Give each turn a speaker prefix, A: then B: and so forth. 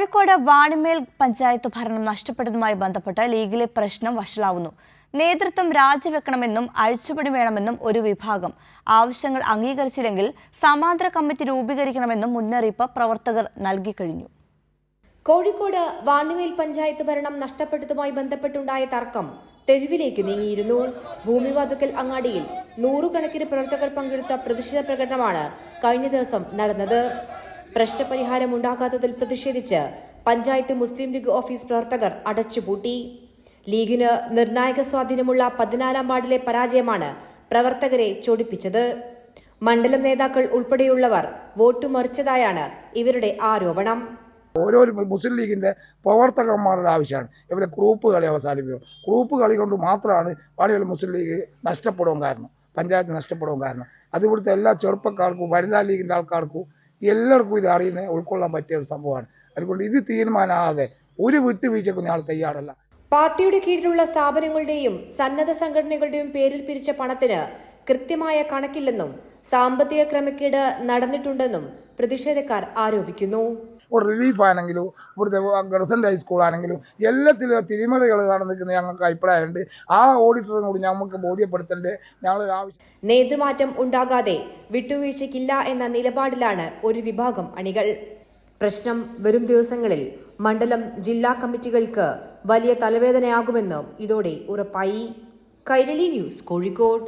A: കോഴിക്കോട് വാണിമേൽ പഞ്ചായത്ത് ഭരണം നഷ്ടപ്പെട്ടതുമായി ബന്ധപ്പെട്ട് ലീഗിലെ പ്രശ്നം വഷളാവുന്നു. നേതൃത്വം രാജിവെക്കണമെന്നും അഴിച്ചുപണി വേണമെന്നും ഒരു വിഭാഗം. ആവശ്യങ്ങൾ അംഗീകരിച്ചില്ലെങ്കിൽ സമാന്തര കമ്മിറ്റി രൂപീകരിക്കണമെന്നും മുന്നറിയിപ്പ് പ്രവർത്തകർ നൽകിക്കഴിഞ്ഞു
B: കോഴിക്കോട് വാണിമേൽ പഞ്ചായത്ത് ഭരണം നഷ്ടപ്പെട്ടതുമായി ബന്ധപ്പെട്ടുണ്ടായ തർക്കം തെരുവിലേക്ക് നീങ്ങിയിരുന്നു. ഭൂമിവാതുക്കൽ അങ്ങാടിയിൽ നൂറുകണക്കിന് പ്രവർത്തകർ പങ്കെടുത്ത പ്രതിഷേധ പ്രകടനമാണ് കഴിഞ്ഞ ദിവസം നടന്നത്. പ്രശ്നപരിഹാരം ഉണ്ടാകാത്തതിൽ പ്രതിഷേധിച്ച് പഞ്ചായത്ത് മുസ്ലിം ലീഗ് ഓഫീസ് പ്രവർത്തകർ അടച്ചുപൂട്ടി. ലീഗിന് നിർണായക സ്വാധീനമുള്ള പതിനാലാം വാർഡിലെ പരാജയമാണ് പ്രവർത്തകരെ ചൊടിപ്പിച്ചത്. മണ്ഡലം നേതാക്കൾ ഉൾപ്പെടെയുള്ളവർ വോട്ട് മറിച്ചതായാണ് ഇവരുടെ ആരോപണം.
C: ഓരോ മുസ്ലിം ലീഗിന്റെ പ്രവർത്തകന്മാരുടെ ആവശ്യമാണ്. ഇവരെ ഗ്രൂപ്പ് കളി അവസാനിപ്പിക്കും. ഗ്രൂപ്പ് കളി കൊണ്ട് മാത്രമാണ് പാടിയുള്ള മുസ്ലിം ലീഗ് നഷ്ടപ്പെടുവാൻ കാരണം. പഞ്ചായത്ത് നഷ്ടപ്പെടുവാൻ കാരണം. അത് ഇവിടുത്തെ എല്ലാ ചെറുപ്പക്കാർക്കും വനിതാ ലീഗിന്റെ ആൾക്കാർക്കും എല്ലാവർക്കും ഇത് അറിയുന്ന ഉൾക്കൊള്ളാൻ പറ്റിയ ഒരു സംഭവമാണ്. അതുകൊണ്ട് ഇത് തീരുമാനമാകാതെ ഒരു വിട്ടുവീഴ്ചക്കും ഞങ്ങൾ തയ്യാറല്ല.
B: പാർട്ടിയുടെ കീഴിലുള്ള സ്ഥാപനങ്ങളുടെയും സന്നദ്ധ സംഘടനകളുടെയും പേരിൽ പിരിച്ച പണത്തിന് കൃത്യമായ കണക്കില്ലെന്നും സാമ്പത്തിക ക്രമക്കേട് നടന്നിട്ടുണ്ടെന്നും പ്രതിഷേധക്കാർ ആരോപിക്കുന്നു.
C: ഒരു റിലീഫ് ആണെങ്കിലും ഇവിടുത്തെ ഗർസന്റ് ഹൈസ്കൂൾ ആണെങ്കിലും എല്ലാത്തിലും തിരിമറികൾ നടന്നിരിക്കുന്ന ഞങ്ങൾക്ക് അഭിപ്രായമുണ്ട്. ആ ഓഡിറ്ററിനോട് ഞങ്ങൾക്ക് ബോധ്യപ്പെടുത്തേണ്ടത് ഞങ്ങളൊരു ആവശ്യം
B: നേതൃമാറ്റം ഉണ്ടാകാതെ വിട്ടുവീഴ്ചയ്ക്കില്ല എന്ന നിലപാടിലാണ് ഒരു വിഭാഗം അണികൾ. പ്രശ്നം വരും ദിവസങ്ങളിൽ മണ്ഡലം ജില്ലാ കമ്മിറ്റികൾക്ക് വലിയ തലവേദനയാകുമെന്നും ഇതോടെ ഉറപ്പായി. കൈരളി ന്യൂസ് കോഴിക്കോട്.